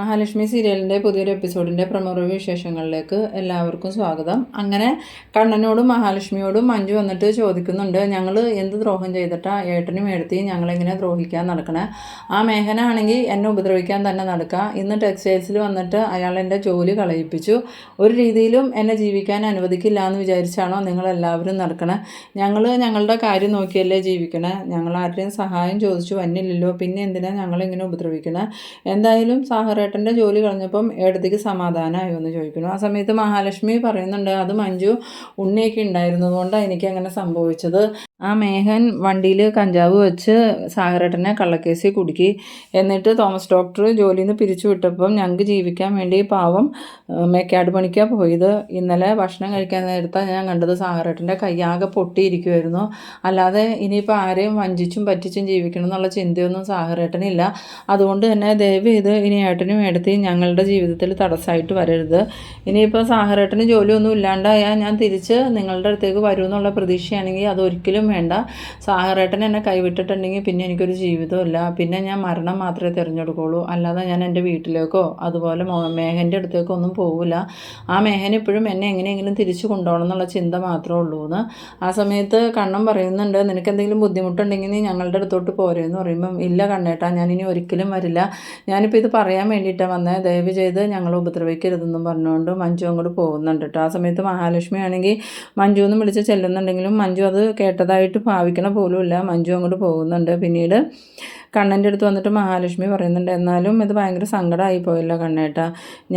മഹാലക്ഷ്മി സീരിയലിന്റെ പുതിയൊരു എപ്പിസോഡിന്റെ പ്രമുഖ വിശേഷങ്ങളിലേക്ക് എല്ലാവർക്കും സ്വാഗതം. അങ്ങനെ കണ്ണനോടും മഹാലക്ഷ്മിയോടും മഞ്ജു വന്നിട്ട് ചോദിക്കുന്നുണ്ട് ഞങ്ങൾ എന്ത് ദ്രോഹം ചെയ്തിട്ടാ ഏട്ടനും എടുത്തി ഞങ്ങളെങ്ങനെ ദ്രോഹിക്കാൻ നടക്കണേ? ആ മേഘനാണെങ്കിൽ എന്നെ ഉപദ്രവിക്കാൻ തന്നെ നടക്കുക ഇന്ന് ടെക്സ്റ്റൈൽസിൽ വന്നിട്ട് അയാൾ എന്റെ ജോലി കളയിപ്പിച്ചു. ഒരു രീതിയിലും എന്നെ ജീവിക്കാൻ അനുവദിക്കില്ല എന്ന് വിചാരിച്ചാണോ നിങ്ങളെല്ലാവരും നടക്കണേ? ഞങ്ങൾ ഞങ്ങളുടെ കാര്യം നോക്കിയല്ലേ ജീവിക്കണേ. ഞങ്ങൾ ആരുടെയും സഹായം ചോദിച്ചു വന്നില്ലല്ലോ. പിന്നെ എന്തിനാണ് ഞങ്ങളിങ്ങനെ ഉപദ്രവിക്കണേ? എന്തായാലും സാഹറേട്ടന്റെ ജോലി കളഞ്ഞപ്പം ഏടത്തേക്ക് സമാധാനമായോ എന്ന് ചോദിക്കുന്നു. ആ സമയത്ത് മഹാലക്ഷ്മി പറയുന്നുണ്ട് അത് മഞ്ജു ഉണ്ണിയൊക്കെ ഉണ്ടായിരുന്നതുകൊണ്ടാണ് എനിക്ക് അങ്ങനെ സംഭവിച്ചത്. ആ മേഹൻ വണ്ടിയിൽ കഞ്ചാവ് വെച്ച് സാഗരേട്ടനെ കള്ളക്കേസിൽ കുടുക്കി. എന്നിട്ട് തോമസ് ഡോക്ടർ ജോലിയിൽ നിന്ന് പിരിച്ചു വിട്ടപ്പം ഞങ്ങൾക്ക് ജീവിക്കാൻ വേണ്ടി പാവം മേക്കാട് പണിക്കാണ് പോയത്. ഇന്നലെ ഭക്ഷണം കഴിക്കാൻ നേരത്താണ് ഞാൻ കണ്ടത് സാഗരേട്ടന്റെ കൈയാകെ പൊട്ടിയിരിക്കുമായിരുന്നു അല്ലാതെ ഇനിയിപ്പോൾ ആരെയും വഞ്ചിച്ചും പറ്റിച്ചും ജീവിക്കണം എന്നുള്ള ചിന്തയൊന്നും സാഗരേട്ടനില്ല. അതുകൊണ്ട് തന്നെ ദയവ് ചെയ്ത് ഇനി ഏട്ടനും എടുത്തി ഞങ്ങളുടെ ജീവിതത്തിൽ തടസ്സമായിട്ട് വരരുത്. ഇനിയിപ്പോൾ സാഗരേട്ടന് ജോലിയൊന്നും ഇല്ലാണ്ടായാൽ ഞാൻ തിരിച്ച് നിങ്ങളുടെ അടുത്തേക്ക് വരുമെന്നുള്ള പ്രതീക്ഷയാണെങ്കിൽ അതൊരിക്കലും വേണ്ട. സാഹറേട്ടൻ എന്നെ കൈവിട്ടിട്ടുണ്ടെങ്കിൽ പിന്നെ എനിക്കൊരു ജീവിതമില്ല പിന്നെ ഞാൻ മരണം മാത്രമേ തിരഞ്ഞെടുക്കുള്ളൂ. അല്ലാതെ ഞാൻ എന്റെ വീട്ടിലേക്കോ അതുപോലെ മേഹന്റെ അടുത്തേക്കോ ഒന്നും പോകില്ല ആ മേഹൻ ഇപ്പോഴും എന്നെ എങ്ങനെയെങ്കിലും തിരിച്ചു കൊണ്ടുപോകണം എന്നുള്ള ചിന്ത മാത്രമേ ഉള്ളൂ എന്ന്. ആ സമയത്ത് കണ്ണം പറയുന്നുണ്ട് നിനക്ക് എന്തെങ്കിലും ബുദ്ധിമുട്ടുണ്ടെങ്കിൽ നീ ഞങ്ങളുടെ അടുത്തോട്ട് പോരെന്ന് പറയുമ്പം ഇല്ല കണ്ണേട്ടാ ഞാനിനി ഒരിക്കലും വരില്ല. ഞാനിപ്പോൾ ഇത് പറയാൻ വേണ്ടിയിട്ടാണ് വന്നത് ദയവ് ചെയ്ത് ഞങ്ങൾ ഉപദ്രവിക്കരുതെന്നും പറഞ്ഞുകൊണ്ട് മഞ്ജു അങ്ങോട്ട് പോകുന്നുണ്ട് കേട്ടോ ആ സമയത്ത് മഹാലക്ഷ്മി ആണെങ്കിൽ മഞ്ജു എന്ന് വിളിച്ച് ചെല്ലുന്നുണ്ടെങ്കിലും മഞ്ജു അത് കേട്ടതായി ആയിട്ട് ഭാവിക്കണ പോലുമില്ല. മഞ്ജു അങ്ങോട്ട് പോകുന്നുണ്ട്. പിന്നീട് കണ്ണന്റെ അടുത്ത് വന്നിട്ട് മഹാലക്ഷ്മി പറയുന്നുണ്ട് എന്നാലും ഇത് ഭയങ്കര സങ്കടമായി പോയല്ലോ കണ്ണേട്ട.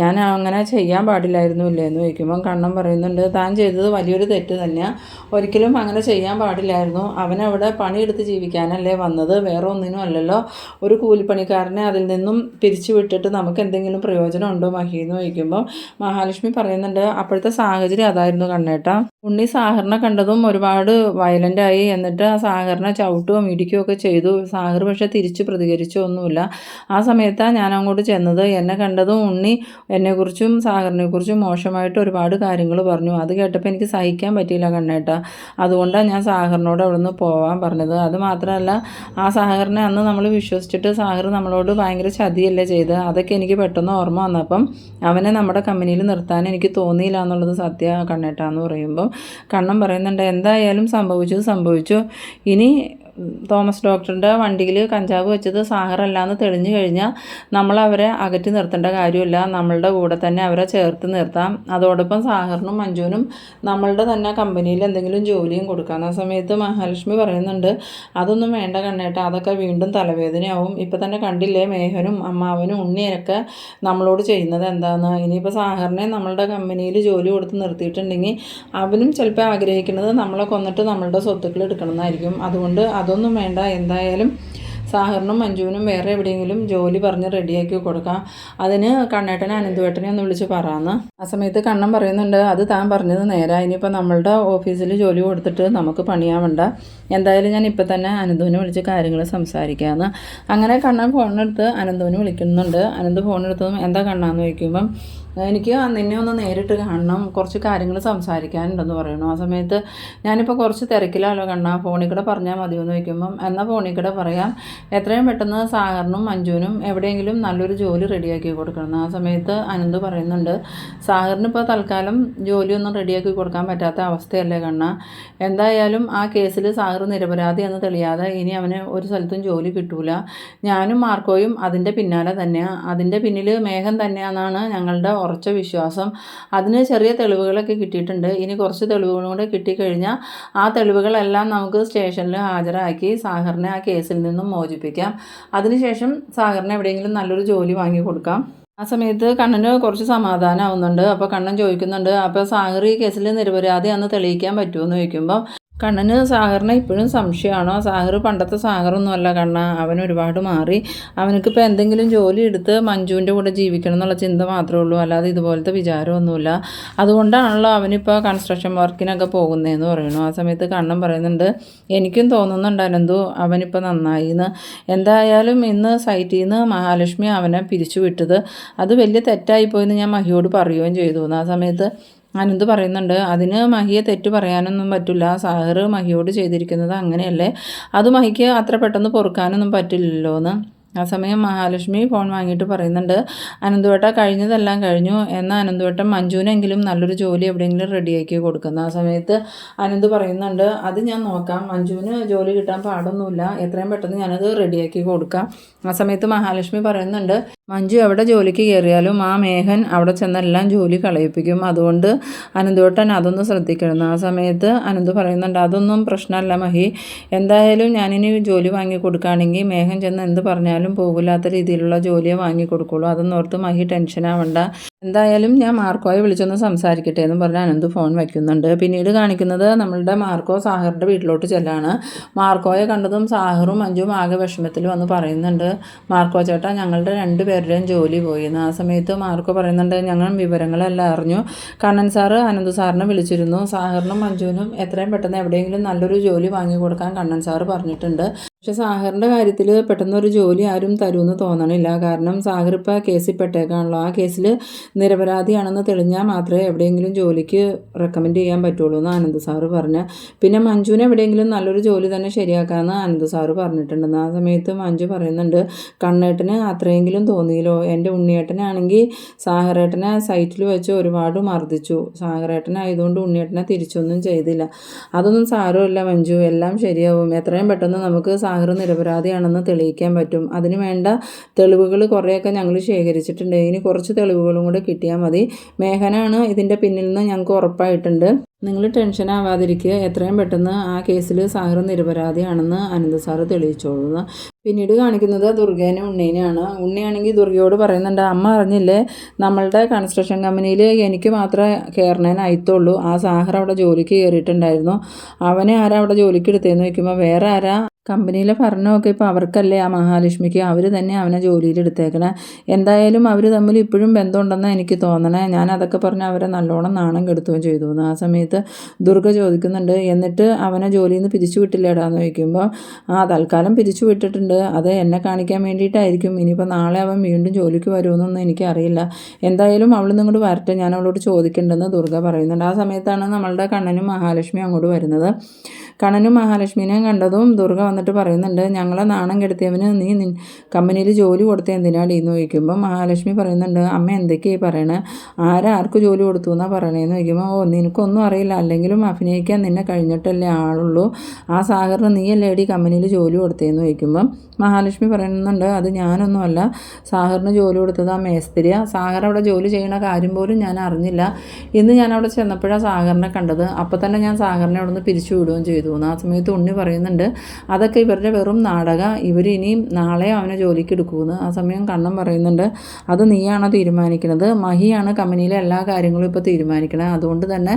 ഞാൻ അങ്ങനെ ചെയ്യാൻ പാടില്ലായിരുന്നു ഇല്ലേ എന്ന് ചോദിക്കുമ്പം കണ്ണൻ പറയുന്നുണ്ട് താൻ ചെയ്തത് വലിയൊരു തെറ്റ് തന്നെയാണ് ഒരിക്കലും അങ്ങനെ ചെയ്യാൻ പാടില്ലായിരുന്നു. അവനവിടെ പണിയെടുത്ത് ജീവിക്കാനല്ലേ വന്നത്. വേറെ ഒന്നിനും അല്ലല്ലോ. ഒരു കൂലിപ്പണിക്കാരനെ അതിൽ നിന്നും പിരിച്ചു വിട്ടിട്ട് നമുക്ക് എന്തെങ്കിലും പ്രയോജനം ഉണ്ടോ മഹി? എന്ന് ചോദിക്കുമ്പോൾ മഹാലക്ഷ്മി പറയുന്നുണ്ട് അപ്പോഴത്തെ സാഹചര്യം അതായിരുന്നു കണ്ണേട്ട. ഉണ്ണി സാഹറിനെ കണ്ടതും ഒരുപാട് വയലന്റായി എന്നിട്ട് ആ സാഹറിനെ ചവിട്ടുകയും ഇടിക്കുകയും ഒക്കെ ചെയ്തു. സാഗർ പക്ഷേ തിരിച്ച് പ്രതികരിച്ചൊന്നുമില്ല ആ സമയത്താണ് ഞാൻ അങ്ങോട്ട് ചെന്നത്. എന്നെ കണ്ടതും ഉണ്ണി എന്നെക്കുറിച്ചും സാഗറിനെക്കുറിച്ചും മോശമായിട്ട് ഒരുപാട് കാര്യങ്ങൾ പറഞ്ഞു. അത് കേട്ടപ്പോൾ എനിക്ക് സഹിക്കാൻ പറ്റിയില്ല കണ്ണേട്ട. അതുകൊണ്ടാണ് ഞാൻ സാഗറിനോട് അവിടെ നിന്ന് പോകാൻ പറഞ്ഞത്. അത് മാത്രമല്ല ആ സാഗറിനെ അന്ന് നമ്മൾ വിശ്വസിച്ചിട്ട് സാഗർ നമ്മളോട് ഭയങ്കര ചതിയല്ലേ ചെയ്ത്? അതൊക്കെ എനിക്ക് പെട്ടെന്ന് ഓർമ്മ വന്നപ്പം അവനെ നമ്മുടെ കമ്പനിയിൽ നിർത്താൻ എനിക്ക് തോന്നിയില്ല എന്നുള്ളത് സത്യ കണ്ണേട്ടാന്ന് പറയുമ്പം. കണ്ണം പറയുന്നുണ്ട് എന്തായാലും സംഭവിച്ചത് സംഭവിച്ചു. ഇനി തോമസ് ഡോക്ടറിന്റെ വണ്ടിയിൽ കഞ്ചാവ് വെച്ചത് സാഹറല്ലാന്ന് തെളിഞ്ഞു കഴിഞ്ഞാൽ നമ്മൾ അവരെ അകറ്റി നിർത്തേണ്ട കാര്യമില്ല. നമ്മളുടെ കൂടെ തന്നെ അവരെ ചേർത്ത് നിർത്താം. അതോടൊപ്പം സാഹറിനും മഞ്ജുവിനും നമ്മളുടെ തന്നെ കമ്പനിയിൽ എന്തെങ്കിലും ജോലിയും കൊടുക്കാം. ആ സമയത്ത് മഹാലക്ഷ്മി പറയുന്നുണ്ട് അതൊന്നും വേണ്ട കണ്ണേട്ട അതൊക്കെ വീണ്ടും തലവേദനയാവും. ഇപ്പം തന്നെ കണ്ടില്ലേ മേഹനും അമ്മാവനും ഉണ്ണിയൊക്കെ നമ്മളോട് ചെയ്യുന്നത് എന്താണെന്ന് ഇനിയിപ്പോൾ സാഹറിനെ നമ്മളുടെ കമ്പനിയിൽ ജോലി കൊടുത്ത് നിർത്തിയിട്ടുണ്ടെങ്കിൽ അവനും ചിലപ്പോൾ ആഗ്രഹിക്കുന്നത് നമ്മളെ കൊന്നിട്ട് നമ്മളുടെ സ്വത്തുക്കൾ എടുക്കണം എന്നായിരിക്കും. അതുകൊണ്ട് അതൊന്നും വേണ്ട. എന്തായാലും സാഹറിനും മഞ്ജുവിനും വേറെ എവിടെയെങ്കിലും ജോലി പറഞ്ഞ് റെഡിയാക്കി കൊടുക്കാം. അതിന് കണ്ണേട്ടനെ അനന്തുവേട്ടനെ ഒന്ന് വിളിച്ച് പറയാമെന്ന് ആ സമയത്ത് കണ്ണൻ പറയുന്നുണ്ട് അത് താൻ പറഞ്ഞത് നേരാ. ഇനിയിപ്പോൾ നമ്മളുടെ ഓഫീസിൽ ജോലി കൊടുത്തിട്ട് നമുക്ക് പണിയാവണ്ട. എന്തായാലും ഞാൻ ഇപ്പം തന്നെ അനന്തുവിനെ വിളിച്ച് കാര്യങ്ങൾ സംസാരിക്കാമെന്ന് അങ്ങനെ കണ്ണൻ ഫോണെടുത്ത് അനന്തുവിനെ വിളിക്കുന്നുണ്ട്. അനന്ത് ഫോണെടുത്തതും എന്താ കണ്ണാന്ന് ചോദിക്കുമ്പം എനിക്ക് നിന്നെ ഒന്ന് നേരിട്ട് കാണണം കുറച്ച് കാര്യങ്ങൾ സംസാരിക്കാനുണ്ടെന്ന് പറയണു. ആ സമയത്ത് ഞാനിപ്പോൾ കുറച്ച് തിരക്കിലാണല്ലോ കണ്ണ. ഫോണിൽ കൂടെ പറഞ്ഞാൽ മതിയെന്ന് ചോദിക്കുമ്പം എന്നാൽ ഫോണിൽ കൂടെ പറയാം. എത്രയും പെട്ടെന്ന് സാഗറിനും മഞ്ജുവിനും എവിടെയെങ്കിലും നല്ലൊരു ജോലി റെഡിയാക്കി കൊടുക്കണം. ആ സമയത്ത് അനന്ത് പറയുന്നുണ്ട് സാഗറിന് ഇപ്പോൾ തൽക്കാലം ജോലിയൊന്നും റെഡിയാക്കി കൊടുക്കാൻ പറ്റാത്ത അവസ്ഥയല്ലേ കണ്ണ. എന്തായാലും ആ കേസിൽ സാഗർ നിരപരാധി എന്ന് തെളിയാതെ ഇനി അവന് ഒരു സ്ഥലത്തും ജോലി കിട്ടൂല. ഞാനും മാർക്കോയും അതിന്റെ പിന്നാലെ തന്നെയാണ് അതിന്റെ പിന്നിൽ മേഘം തന്നെയാണെന്നാണ് ഞങ്ങളുടെ ഉറച്ച വിശ്വാസം. അതിന് ചെറിയ തെളിവുകളൊക്കെ കിട്ടിയിട്ടുണ്ട്. ഇനി കുറച്ച് തെളിവുകളും കൂടെ കിട്ടിക്കഴിഞ്ഞാൽ ആ തെളിവുകളെല്ലാം നമുക്ക് സ്റ്റേഷനിൽ ഹാജരാക്കി സാഹറിനെ ആ കേസിൽ നിന്നും മോചിപ്പിക്കാം. അതിനുശേഷം സാഹറിനെ എവിടെയെങ്കിലും നല്ലൊരു ജോലി വാങ്ങി കൊടുക്കാം. ആ സമയത്ത് കണ്ണന് കുറച്ച് സമാധാനമാവുന്നുണ്ട് അപ്പോൾ കണ്ണൻ ചോദിക്കുന്നുണ്ട് അപ്പോൾ ഈ കേസിൽ അന്ന് തെളിയിക്കാൻ പറ്റുമോ? എന്ന് ചോദിക്കുമ്പോൾ കണ്ണന് സാഗറിനെ ഇപ്പോഴും സംശയമാണോ? സാഗർ പണ്ടത്തെ സാഗറൊന്നുമല്ല കണ്ണ. അവൻ ഒരുപാട് മാറി. അവനക്കിപ്പോൾ എന്തെങ്കിലും ജോലി എടുത്ത് മഞ്ജുവിന്റെ കൂടെ ജീവിക്കണം എന്നുള്ള ചിന്ത മാത്രമേ ഉള്ളൂ. അല്ലാതെ ഇതുപോലത്തെ വിചാരമൊന്നുമില്ല. അതുകൊണ്ടാണല്ലോ അവനിപ്പോൾ കൺസ്ട്രക്ഷൻ വർക്കിനൊക്കെ പോകുന്നതെന്ന് പറയുന്നു ആ സമയത്ത് കണ്ണൻ പറയുന്നുണ്ട് എനിക്കും തോന്നുന്നുണ്ട് അനന്തു അവനിപ്പോൾ നന്നായി എന്ന് എന്തായാലും ഇന്ന് സൈറ്റിൽ നിന്ന് മഹാലക്ഷ്മി അവനെ പിരിച്ചു വിട്ടത് അത് വലിയ തെറ്റായിപ്പോയെന്ന് ഞാൻ മഹിയോട് പറയുകയും ചെയ്തു ആ സമയത്ത് അനന്ത് പറയുന്നുണ്ട് അതിന് മഹിയെ തെറ്റ് പറയാനൊന്നും പറ്റില്ല. സാഹർ മഹിയോട് ചെയ്തിരിക്കുന്നത് അങ്ങനെയല്ലേ? അത് മഹിക്ക് അത്ര പെട്ടെന്ന് പൊറുക്കാനൊന്നും പറ്റില്ലല്ലോ എന്ന് ആ സമയം മഹാലക്ഷ്മി ഫോൺ വാങ്ങിയിട്ട് പറയുന്നുണ്ട് അനന്തുവേട്ട കഴിഞ്ഞതെല്ലാം കഴിഞ്ഞു. എന്നാൽ അനന്തുവേട്ടൻ മഞ്ജുവിനെങ്കിലും നല്ലൊരു ജോലി എവിടെയെങ്കിലും റെഡിയാക്കി കൊടുക്കുന്നു. ആ സമയത്ത് അനന്ത് പറയുന്നുണ്ട് അത് ഞാൻ നോക്കാം. മഞ്ജുവിന് ജോലി കിട്ടാൻ പാടൊന്നുമില്ല. എത്രയും പെട്ടെന്ന് ഞാനത് റെഡിയാക്കി കൊടുക്കാം. ആ സമയത്ത് മഹാലക്ഷ്മി പറയുന്നുണ്ട് മഞ്ജു അവിടെ ജോലിക്ക് കയറിയാലും ആ മേഘൻ അവിടെ ചെന്നെല്ലാം ജോലി കളയിപ്പിക്കും. അതുകൊണ്ട് അനന്തുവേട്ടൻ അതൊന്നും ശ്രദ്ധിക്കണം. ആ സമയത്ത് അനന്തു പറയുന്നുണ്ട് അതൊന്നും പ്രശ്നമല്ല മഹി. എന്തായാലും ഞാനിനി ജോലി വാങ്ങി കൊടുക്കുകയാണെങ്കിൽ മേഘൻ ചെന്ന് എന്ത് പറഞ്ഞാലും പോകില്ലാത്ത രീതിയിലുള്ള ജോലിയെ വാങ്ങി കൊടുക്കുള്ളൂ. ഓർത്ത് മഹി ടെൻഷൻ ആവണ്ട. എന്തായാലും ഞാൻ മാർക്കോയെ വിളിച്ചൊന്ന് സംസാരിക്കട്ടെ എന്ന് പറഞ്ഞ് അനന്ത് ഫോൺ വയ്ക്കുന്നുണ്ട്. പിന്നീട് കാണിക്കുന്നത് നമ്മളുടെ മാർക്കോ സാഹറിന്റെ വീട്ടിലോട്ട് ചെല്ലാണ്. മാർക്കോയെ കണ്ടതും സാഹറും മഞ്ജുവും ആകെ വിഷമത്തിൽ വന്ന് പറയുന്നുണ്ട് മാർക്കോ ചേട്ടാ ഞങ്ങളുടെ രണ്ടുപേരുടെയും ജോലി പോയി. ആ സമയത്ത് മാർക്ക് പറയുന്നുണ്ട് ഞങ്ങൾ വിവരങ്ങളെല്ലാം അറിഞ്ഞു. കണ്ണൻ സാറ് അനന്ത് സാറിനെ വിളിച്ചിരുന്നു. സാഹറിനും മഞ്ജുവിനും എത്രയും പെട്ടെന്ന് എവിടെയെങ്കിലും നല്ലൊരു ജോലി വാങ്ങി കൊടുക്കാൻ കണ്ണൻ സാറ് പറഞ്ഞിട്ടുണ്ട്. പക്ഷെ സാഹറിന്റെ കാര്യത്തിൽ പെട്ടെന്നൊരു ജോലി ആരും തരുമെന്ന് തോന്നണില്ല. കാരണം സാഹർ ഇപ്പോൾ കേസിൽ പെട്ടേക്കാണല്ലോ ആ കേസിൽ നിരപരാധിയാണെന്ന് തെളിഞ്ഞാൽ മാത്രമേ എവിടെയെങ്കിലും ജോലിക്ക് റെക്കമെൻഡ് ചെയ്യാൻ പറ്റുള്ളൂ എന്ന് ആനന്ദ് സാറ് പറഞ്ഞു. പിന്നെ മഞ്ജുവിന് എവിടെയെങ്കിലും നല്ലൊരു ജോലി തന്നെ ശരിയാക്കാമെന്ന് ആനന്ദ് സാറ് പറഞ്ഞിട്ടുണ്ടെന്ന്. ആ സമയത്ത് മഞ്ജു പറയുന്നുണ്ട് കണ്ണേട്ടന് അത്രയെങ്കിലും തോന്നിയില്ലോ. എന്റെ ഉണ്ണിയേട്ടനാണെങ്കിൽ സാഹറേട്ടനെ സൈറ്റിൽ വെച്ച് ഒരുപാട് മർദ്ദിച്ചു. സാഹറേട്ടനായതുകൊണ്ട് ഉണ്ണിയേട്ടനെ തിരിച്ചൊന്നും ചെയ്തില്ല. അതൊന്നും സാരമില്ല മഞ്ജു. എല്ലാം ശരിയാവും. എത്രയും പെട്ടെന്ന് നമുക്ക് സാഹിർ നിരപരാധിയാണെന്ന് തെളിയിക്കാൻ പറ്റും. അതിന് വേണ്ട തെളിവുകൾ കുറേയൊക്കെ ഞങ്ങൾ ശേഖരിച്ചിട്ടുണ്ട്. ഇനി കുറച്ച് തെളിവുകളും കൂടെ കിട്ടിയാൽ മതി. മേഘനാണ് ഇതിന്റെ പിന്നിൽ നിന്ന് ഞങ്ങൾക്ക് ഉറപ്പായിട്ടുണ്ട്. നിങ്ങൾ ടെൻഷൻ ആവാതിരിക്കുക. എത്രയും പെട്ടെന്ന് ആ കേസിൽ സാറ് നിരപരാധിയാണെന്ന് അനന്ത സാറ് തെളിയിച്ചോളുന്നു. പിന്നീട് കാണിക്കുന്നത് ദുർഗേനെ ഉണ്ണീനെയാണ് ഉണ്ണിയാണെങ്കിൽ ദുർഗയോട് പറയുന്നുണ്ട് അമ്മ അറിഞ്ഞില്ലേ? നമ്മളുടെ കൺസ്ട്രക്ഷൻ കമ്പനിയിൽ എനിക്ക് മാത്രമേ കയറണേനായിത്തുള്ളൂ ആ സാഹർ അവിടെ ജോലിക്ക് കയറിയിട്ടുണ്ടായിരുന്നു അവനെ ആരാ അവിടെ ജോലിക്ക് എടുത്തതെന്ന് ചോദിക്കുമ്പോൾ വേറെ ആരാ? കമ്പനിയിലെ ഭരണമൊക്കെ ഇപ്പോൾ അവർക്കല്ലേ. ആ മഹാലക്ഷ്മിക്ക് അവർ തന്നെ അവനെ ജോലിയിൽ എടുത്തേക്കണേ. എന്തായാലും അവർ തമ്മിൽ ഇപ്പോഴും ബന്ധമുണ്ടെന്ന് എനിക്ക് തോന്നണേ. ഞാൻ അതൊക്കെ പറഞ്ഞ് അവരെ നല്ലോണം നാണം കെടുത്തുകയും ചെയ്തു. ആ സമയത്ത് ദുർഗ ചോദിക്കുന്നുണ്ട് എന്നിട്ട് അവനെ ജോലിയിൽ നിന്ന് പിരിച്ചു വിട്ടില്ലേടാന്ന് ചോദിക്കുമ്പോൾ ആ തൽക്കാലം പിരിച്ചു വിട്ടിട്ടുണ്ട്. അത് എന്നെ കാണിക്കാൻ വേണ്ടിയിട്ടായിരിക്കും. ഇനിയിപ്പോൾ നാളെ അവൻ വീണ്ടും ജോലിക്ക് വരുമെന്നൊന്നും എനിക്കറിയില്ല. എന്തായാലും അവൾ നിങ്ങോട്ട് വരട്ടെ. ഞാൻ അവളോട് ചോദിക്കേണ്ടെന്ന് ദുർഗ പറയുന്നുണ്ട്. ആ സമയത്താണ് നമ്മളുടെ കണ്ണനും മഹാലക്ഷ്മി അങ്ങോട്ട് വരുന്നത്. കണ്ണനും മഹാലക്ഷ്മിനെയും കണ്ടതും ദുർഗ വന്നിട്ട് പറയുന്നുണ്ട് ഞങ്ങളെ നാണം കെടുത്തിയവന് നീ നിൻ കമ്പനിയിൽ ജോലി കൊടുത്ത എന്തിനാടി എന്ന് ചോദിക്കുമ്പോൾ മഹാലക്ഷ്മി പറയുന്നുണ്ട് അമ്മ എന്തൊക്കെയായി പറയണേ? ആരാർക്ക് ജോലി കൊടുത്തു എന്നാണ് പറയണേന്ന് ചോദിക്കുമ്പോൾ ഓ നിനക്കൊന്നും അറിയില്ല. അല്ലെങ്കിലും അഭിനയിക്കാൻ നിന്നെ കഴിഞ്ഞിട്ടല്ലേ ആളുള്ളൂ. ആ സാഗറിന് നീയല്ലേ ഡി കമ്പനിയിൽ ജോലി കൊടുത്തതെന്ന് ചോദിക്കുമ്പം മഹാലക്ഷ്മി പറയുന്നുണ്ട് അത് ഞാനൊന്നുമല്ല. സാഗറിന് ജോലി കൊടുത്തത് ആ മേസ്തിരിയ. സാഗർ അവിടെ ജോലി ചെയ്യുന്ന കാര്യം പോലും ഞാൻ അറിഞ്ഞില്ല. ഇന്ന് ഞാൻ അവിടെ ചെന്നപ്പോഴാണ് സാഗറിനെ കണ്ടത്. അപ്പോൾ തന്നെ ഞാൻ സാഗറിനെ അവിടെ നിന്ന് പിരിച്ചു വിടുകയും ചെയ്തു. ആ സമയത്ത് ഉണ്ണി പറയുന്നുണ്ട് അതൊക്കെ ഇവരുടെ വെറും നാടക. ഇവർ നാളെ അവനെ ജോലിക്ക് എടുക്കുമെന്ന് ആ സമയം കണ്ണം പറയുന്നുണ്ട് അത് നീയാണോ തീരുമാനിക്കുന്നത് മഹിയാണ് കമ്പനിയിലെ എല്ലാ കാര്യങ്ങളും ഇപ്പോൾ തീരുമാനിക്കണത് അതുകൊണ്ട് തന്നെ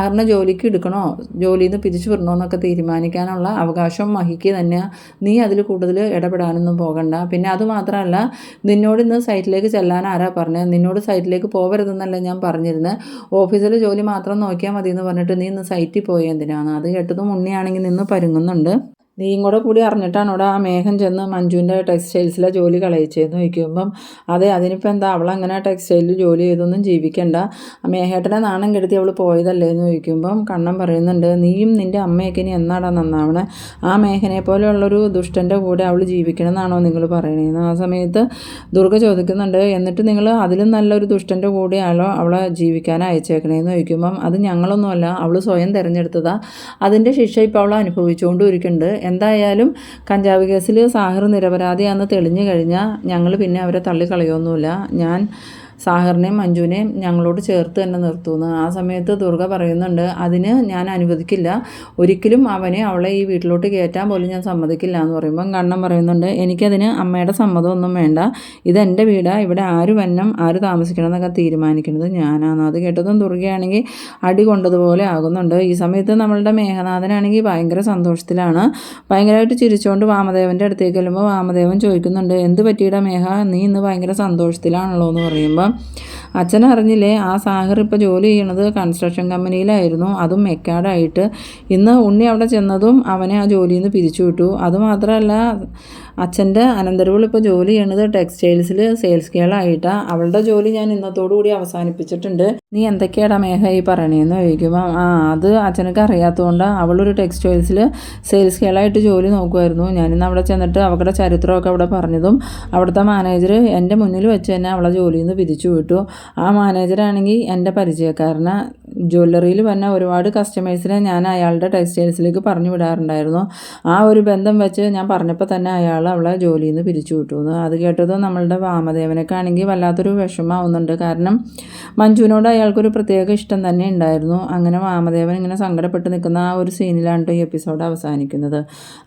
സാഹറിനെ ജോലിക്ക് എടുക്കണോ? ജോലിയിൽ നിന്ന് പിരിച്ചു വിടണോ എന്നൊക്കെ തീരുമാനിക്കാനുള്ള അവകാശം മഹിക്ക് തന്നെ നീ അതിൽ കൂടുതൽ ഇടപെടാനൊന്നും പോകണ്ട. പിന്നെ അതുമാത്രമല്ല നിന്നോട് ഇന്ന് സൈറ്റിലേക്ക് ചെല്ലാൻ ആരാ പറഞ്ഞത് നിന്നോട് സൈറ്റിലേക്ക് പോകരുതെന്നല്ല ഞാൻ പറഞ്ഞിരുന്നത് ഓഫീസിൽ ജോലി മാത്രം നോക്കിയാൽ മതി എന്ന് പറഞ്ഞിട്ട് നീ ഇന്ന് സൈറ്റിൽ പോയി എന്തിനാണ് അത് കേട്ടതും ഉണ്ണിയാണെങ്കിൽ നിന്ന് പരുങ്ങുന്നുണ്ട്. നീയും കൂടെ കൂടി അറിഞ്ഞിട്ടാണ് ഇവിടെ ആ മേഘം ചെന്ന് മഞ്ജുവിന്റെ ടെക്സ്റ്റൈൽസിലെ ജോലി കളയിച്ചതെന്ന് ചോദിക്കുമ്പം അതെ അതിനിപ്പോൾ എന്താ? അവളങ്ങനെ ടെക്സ്റ്റൈലിൽ ജോലി ചെയ്തൊന്നും ജീവിക്കണ്ട. മേഘേട്ടനെ നാണം കെടുത്തി അവൾ പോയതല്ലേ? എന്ന് ചോദിക്കുമ്പം കണ്ണം പറയുന്നുണ്ട് നീയും നിന്റെ അമ്മയൊക്കെ ഇനി എന്നാടാ നന്നാവണേ? ആ മേഘനെ പോലെയുള്ളൊരു ദുഷ്ടന്റെ കൂടെ അവൾ ജീവിക്കണമെന്നാണോ നിങ്ങൾ പറയണേന്ന്? ആ സമയത്ത് ദുർഗ ചോദിക്കുന്നുണ്ട് എന്നിട്ട് നിങ്ങൾ അതിലും നല്ലൊരു ദുഷ്ടന്റെ കൂടെയാണോ അവളെ ജീവിക്കാൻ അയച്ചേക്കണേന്ന് ചോദിക്കുമ്പം അത് ഞങ്ങളൊന്നുമല്ല അവൾ സ്വയം തിരഞ്ഞെടുത്തതാണ് അതിന്റെ ശിക്ഷ ഇപ്പോൾ അവൾ അനുഭവിച്ചുകൊണ്ട് ഇരിക്കുന്നുണ്ട് എന്തായാലും കഞ്ചാവ് കേസിൽ സാഹിർ നിരപരാധിയാണെന്ന് തെളിഞ്ഞു കഴിഞ്ഞാൽ ഞങ്ങൾ പിന്നെ അവരെ തള്ളിക്കളയൊന്നുമില്ല. ഞാൻ സാഹറിനെയും മഞ്ജുവിനെയും ഞങ്ങളോട് ചേർത്ത് തന്നെ നിർത്തുന്നു. ആ സമയത്ത് ദുർഗ പറയുന്നുണ്ട് അതിന് ഞാൻ അനുവദിക്കില്ല. ഒരിക്കലും അവനെ അവളെ ഈ വീട്ടിലോട്ട് കയറ്റാൻ പോലും ഞാൻ സമ്മതിക്കില്ല എന്ന് പറയുമ്പം കണ്ണം പറയുന്നുണ്ട് എനിക്കതിന് അമ്മയുടെ സമ്മതമൊന്നും വേണ്ട. ഇതെന്റെ വീടാണ് ഇവിടെ ആര് വന്നം ആര് താമസിക്കണം എന്നൊക്കെ തീരുമാനിക്കുന്നത് ഞാനാണ്. അത് കേട്ടതും ദുർഗയാണെങ്കിൽ അടി കൊണ്ടതുപോലെ ആകുന്നുണ്ട്. ഈ സമയത്ത് നമ്മളുടെ മേഘനാഥനാണെങ്കിൽ ഭയങ്കര സന്തോഷത്തിലാണ്. ഭയങ്കരമായിട്ട് ചിരിച്ചുകൊണ്ട് വാമദേവന്റെ അടുത്തേക്ക് ചെല്ലുമ്പോൾ വാമദേവൻ ചോദിക്കുന്നുണ്ട് എന്ത് പറ്റിയിടാ മേഘ? നീ ഇന്ന് ഭയങ്കര സന്തോഷത്തിലാണല്ലോ എന്ന് പറയുമ്പോൾ അച്ഛൻ അറിഞ്ഞില്ലേ ആ സാഗർ ഇപ്പോൾ ജോലി ചെയ്യണത് കൺസ്ട്രക്ഷൻ കമ്പനിയിലായിരുന്നു അതും മെക്കാഡായിട്ട്. ഇന്ന് ഉണ്ണി അവിടെ ചെന്നതും അവനെ ആ ജോലിയിൽ നിന്ന് പിരിച്ചു വിട്ടു അതുമാത്രമല്ല അച്ഛന്റെ അനന്തരവൾ ഇപ്പോൾ ജോലി ചെയ്യണത് ടെക്സ്റ്റൈൽസിൽ സെയിൽസ് ഗേളായിട്ടാണ് അവളുടെ ജോലി ഞാൻ ഇന്നത്തോടു കൂടി അവസാനിപ്പിച്ചിട്ടുണ്ട്. നീ എന്തൊക്കെയാടാ മേഘ ഈ പറയണേന്ന് ചോദിക്കുമ്പോൾ ആ അത് അച്ഛനൊക്കെ അറിയാത്തതുകൊണ്ട് അവളൊരു ടെക്സ്റ്റൈൽസിൽ സെയിൽസ് ഗേളായിട്ട് ജോലി നോക്കുമായിരുന്നു ഞാനിന്ന് അവിടെ ചെന്നിട്ട് അവളുടെ ചരിത്രമൊക്കെ അവിടെ പറഞ്ഞതും അവിടുത്തെ മാനേജർ എന്റെ മുന്നിൽ വെച്ച് തന്നെ അവളെ ജോലിയിൽ നിന്ന് പിരിച്ചു വിട്ടു. ആ മാനേജറാണെങ്കിൽ എന്റെ പരിചയക്കാരനെ. ജ്വല്ലറിയിൽ വന്ന ഒരുപാട് കസ്റ്റമേഴ്സിനെ ഞാൻ അയാളുടെ ടെക്സ്റ്റൈൽസിലേക്ക് പറഞ്ഞു വിടാറുണ്ടായിരുന്നു. ആ ഒരു ബന്ധം വെച്ച് ഞാൻ പറഞ്ഞപ്പോൾ തന്നെ അയാൾ അവളെ ജോലിയിൽ നിന്ന് പിരിച്ചു വിട്ടു എന്ന്. അത് കേട്ടത് നമ്മളുടെ വാമദേവനൊക്കെ ആണെങ്കിൽ വല്ലാത്തൊരു വിഷമാവുന്നുണ്ട് കാരണം മഞ്ജുവിനോട് അയാൾക്കൊരു പ്രത്യേക ഇഷ്ടം തന്നെ ഉണ്ടായിരുന്നു. അങ്ങനെ വാമദേവൻ ഇങ്ങനെ സങ്കടപ്പെട്ട് നിൽക്കുന്ന ആ ഒരു സീനിലാണ് ഈ എപ്പിസോഡ് അവസാനിക്കുന്നത്.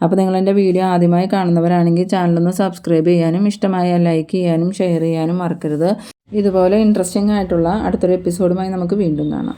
അപ്പോൾ നിങ്ങളെന്റെ വീഡിയോ ആദ്യമായി കാണുന്നവരാണെങ്കിൽ ചാനലൊന്ന് സബ്സ്ക്രൈബ് ചെയ്യാനും ഇഷ്ടമായ ലൈക്ക് ചെയ്യാനും ഷെയർ ചെയ്യാനും മറക്കരുത്. ഇതുപോലെ ഇൻട്രസ്റ്റിംഗ് ആയിട്ടുള്ള അടുത്തൊരു എപ്പിസോഡുമായി നമുക്ക് വീണ്ടും കാണാം.